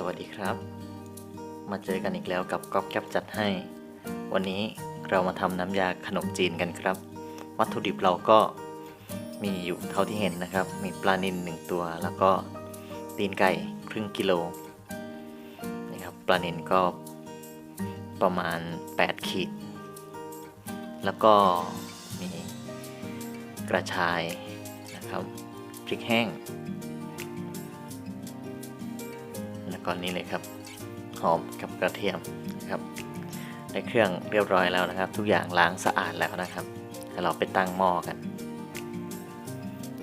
สวัสดีครับ มาเจอกันอีกแล้วกับก๊อฟแก๊ปจัดให้ วันนี้เรามาทำน้ำยาขนมจีนกันครับ วัตถุดิบเราก็มีอยู่เท่าที่เห็นนะครับ มีปลานิลหนึ่งตัว แล้วก็ตีนไก่ครึ่งกิโลนี่ครับปลานิลก็ประมาณ 8 ขีด แล้วก็มีกระชายนะครับพริกแห้ง แล้วก็นี่เลยครับ หอมกับกระเทียมนะครับในเครื่องเรียบร้อยแล้วนะครับ ทุกอย่างล้างสะอาดแล้วนะครับแล้วเราไปตั้งหม้อกัน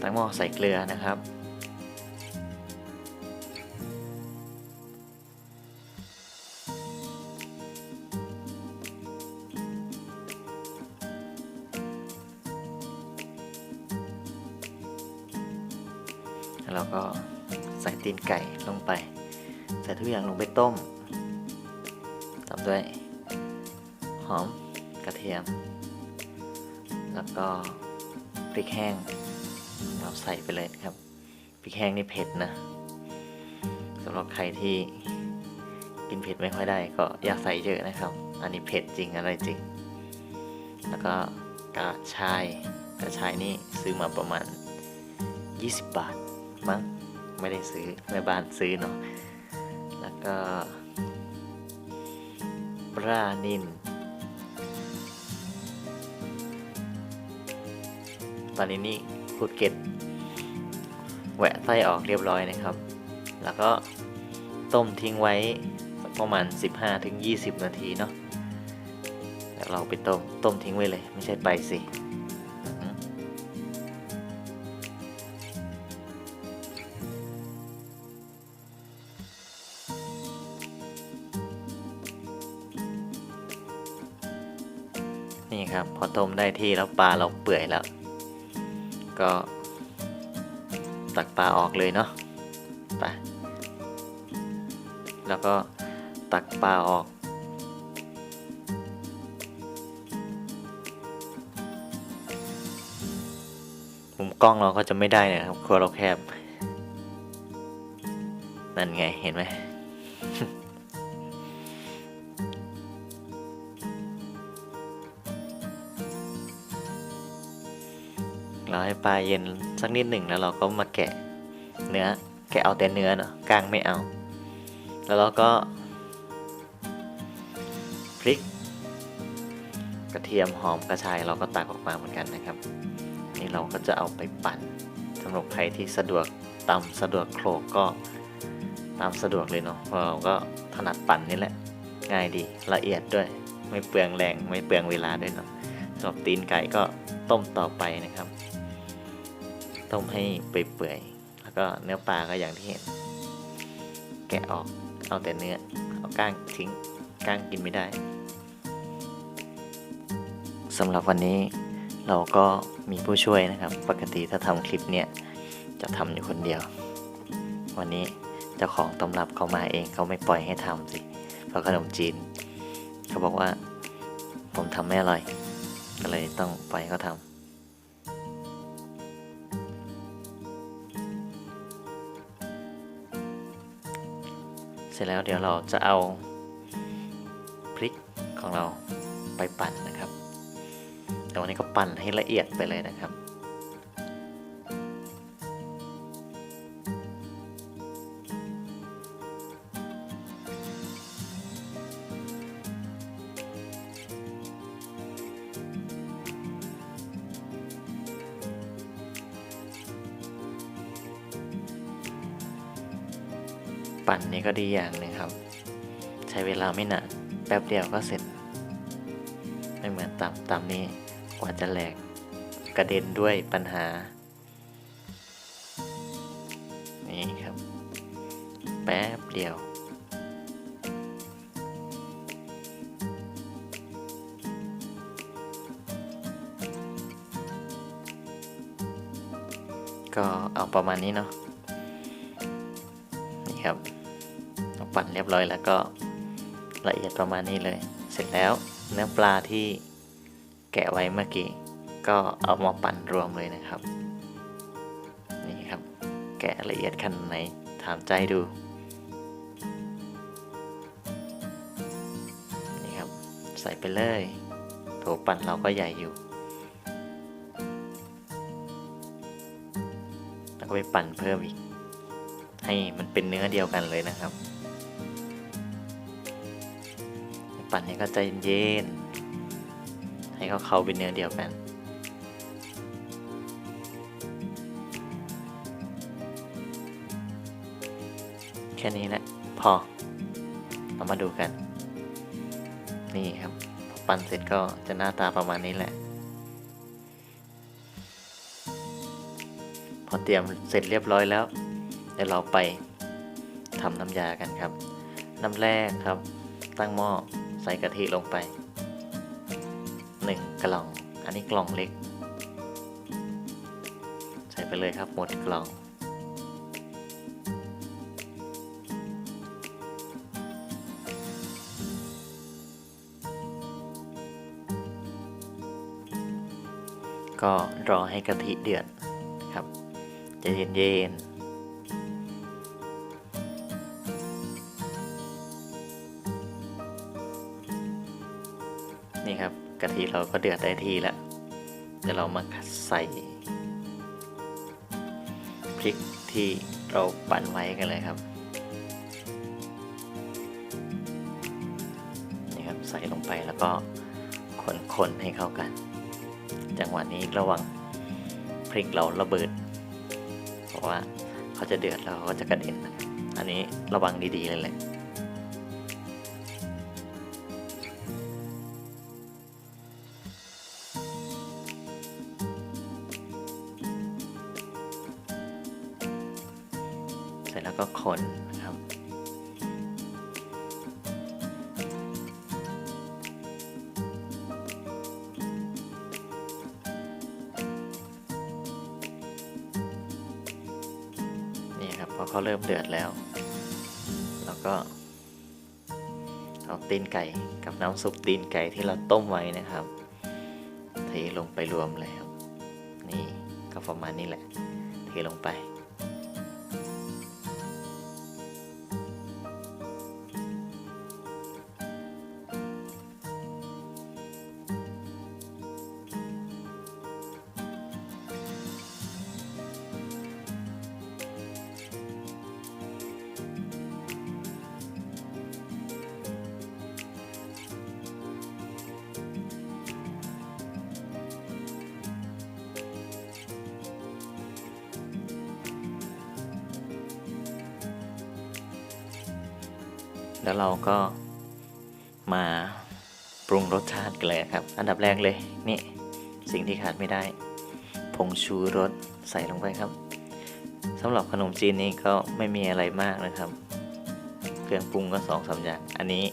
ตั้งหม้อใส่เกลือนะครับ แล้วเราก็ใส่ตีนไก่ลงไป ใส่ทุกอย่างลงไปต้มตามด้วยหอมกระเทียม แล้วก็พริกแห้งเราใส่ไปเลยครับพริกแห้งนี่เผ็ดนะสำหรับใครที่กินเผ็ดไม่ค่อยได้ก็อยากใส่เยอะนะครับ อันนี้เผ็ดจริงอะไรจริง แล้วก็กระชายกระชายนี่ซื้อมาประมาณ 20 บาทมั้งไม่ได้ซื้อแม่บ้านซื้อเนาะ ปลานินปลานินนี่ขูดเก็ดแหวะไส้ออกเรียบร้อยนะครับ แล้วก็ต้มทิ้งไว้ประมาณ 15-20 นาทีเนาะแล้วเราไปต้ม ต้มทิ้งไว้เลย ไม่ใช่ไปสิ นี่ครับพอต้มได้ที่แล้วปลาเราเปื่อยแล้ว ก็ตักปลาออกเลยเนาะไปแล้วก็ตักปลาออกมุมกล้องเราก็จะไม่ได้นะครับครัวเราแคบ นั่นไงเห็นไหม ปลาเย็นสักนิดหนึ่งแล้วเราก็มาแกะเนื้อ แกะเอาแต่เนื้อเนาะกลางไม่เอา แล้วเราก็พริก กระเทียมหอมกระชายเราก็ตักออกมาเหมือนกันนะครับ นี่เราก็จะเอาไปปั่นสำหรับใครที่สะดวกตำสะดวกโคลกก็ตามสะดวกเลยเนาะเพราะเราก็ถนัดปั่นนี่แหละ ง่ายดีละเอียดด้วย ไม่เปลืองแรงไม่เปลืองเวลาด้วยเนาะสำหรับตีนไก่ก็ต้มต่อไปนะครับ ต้มให้เปื่อยๆ แล้วก็เนื้อปลาก็อย่างที่เห็น แกะออก เอาแต่เนื้อ เอาก้างทิ้ง ก้างกินไม่ได้ สำหรับวันนี้เราก็มีผู้ช่วยนะครับ ปกติถ้าทำคลิปเนี่ย จะทำอยู่คนเดียว วันนี้เจ้าของตำรับเขามาเองเขาไม่ปล่อยให้ทำสิ เพราะขนมจีน เขาบอกว่าผมทำไม่อร่อย ก็เลยต้องปล่อยเขาทำ เสร็จแล้วเดี๋ยวเราจะเอาพริกของเราไปปั่นนะครับ แต่วันนี้ก็ปั่นให้ละเอียดไปเลยนะครับ ปั่นนี่ก็ดีอย่างหนึงครับ ใช้เวลาไม่นานแป๊บเดียวก็เสร็จ ไม่เหมือนตำตำนี้กว่าจะแหลกกระเด็นด้วยปัญหา นี่ครับ แป๊บเดียวก็เอาประมาณนี้เนาะ ปั่นเรียบร้อยแล้วก็ละเอียดประมาณนี้เลย เสร็จแล้วเนื้อปลาที่แกะไว้เมื่อกี้ก็เอามาปั่นรวมเลยนะครับ นี่ครับ แกะละเอียดขนาดไหนถามใจดูนี่ครับใส่ไปเลยโถปั่นเราก็ใหญ่อยู่แล้วก็ไปปั่นเพิ่มอีก ให้มันเป็นเนื้อเดียวกันเลยนะครับ ปั่นให้เขาใจเย็นให้เขาเข้าเป็นเนื้อเดียวกันแค่นี้แหละ พอ เรามาดูกัน นี่ครับพอปั้นเสร็จก็จะหน้าตาประมาณนี้แหละ พอเตรียมเสร็จเรียบร้อยแล้ว เดี๋ยวเราไปทำน้ำยากันครับ น้ำแรกครับ ตั้งหม้อ ใส่กะทิลงไปหนึ่งกล่อง อันนี้กล่องเล็ก ใส่ไปเลยครับหมดกล่อง ก็รอให้กะทิเดือดครับจะเย็นๆ กะทิเราก็เดือดได้ที่แล้ว เดี๋ยวเรามาใส่พริกที่เราปั่นไว้กันเลยครับ นี่ครับใส่ลงไปแล้วก็คนๆให้เข้ากัน จังหวะนี้ระวังพริกเราระเบิด เพราะว่าเขาจะเดือดแล้วเขาก็จะกระเด็น อันนี้ระวังดีๆเลยแหละ คนนะครับนี่ครับพอเขาเริ่มเดือดแล้วเราก็เอาตีนไก่กับน้ำซุปตีนไก่ที่เราต้มไว้นะครับเทลงไปรวมเลยครับ นี่ก็ประมาณนี้แหละ เทลงไป แล้วเราก็มาปรุงรสชาติกันเลยครับ อันดับแรกเลยนี่สิ่งที่ขาดไม่ได้ ผงชูรสใส่ลงไปครับสำหรับขนมจีนนี้ก็ไม่มีอะไรมากนะครับ เครื่องปรุงก็สองสามอย่าง อันนี้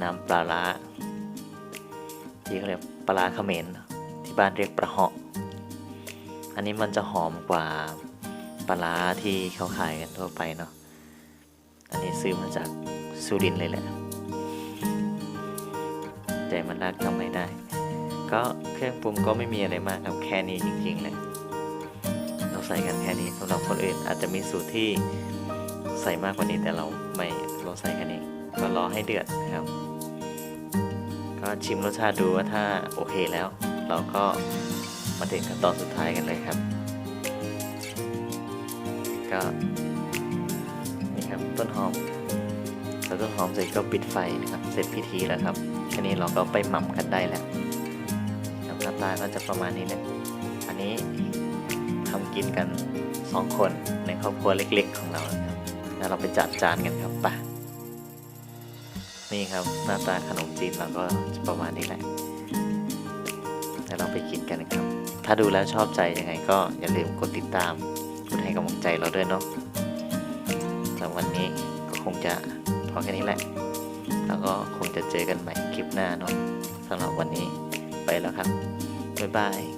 น้ำปลาร้าที่เขาเรียกปลาร้าเขมรที่บ้านเรียกปลาเหาะ อันนี้มันจะหอมกว่าปลาร้าที่เขาขายกันทั่วไปเนาะอันนี้ซื้อมาจาก สุรินเลยแหละแต่มันรักทำไม่ได้ ก็เครื่องปรุงก็ไม่มีอะไรมากครับแค่นี้จริงๆเลยเราใส่กันแค่นี้สำหรับคนอื่นอาจจะมีสูตรที่ใส่มากกว่านี้แต่เราไม่เราใส่แค่นี้ ก็รอให้เดือดนะครับ ก็ชิมรสชาติดูว่าถ้าโอเคแล้ว เราก็มาถึงขั้นตอนสุดท้ายกันเลยครับ ก็นี่ครับต้นหอม แล้วต้นหอมเสร็จก็ปิดไฟนะครับ เสร็จพิธีแล้วครับแค่นี้เราก็ไปหม่ำกันได้แล้วครับหน้าตาก็จะประมาณนี้แหละอันนี้ทำกินกันสองคนในครอบครัวเล็กๆของเรานะครับแล้วเราไปจัดจานกันครับปะนี่ครับหน้าตาขนมจีนเราก็จะประมาณนี้แหละแล้วเราไปกินกันนะครับ ถ้าดูแล้วชอบใจยังไงก็อย่าลืมกดติดตามกดให้กำลังใจเราด้วยเนาะสำหรับวันนี้ก็คงจะ อแค่นี้แหละ แล้วก็คงจะเจอกันใหม่คลิปหน้าเนาะสำหรับวันนี้ไปแล้วครับ บ๊ายบาย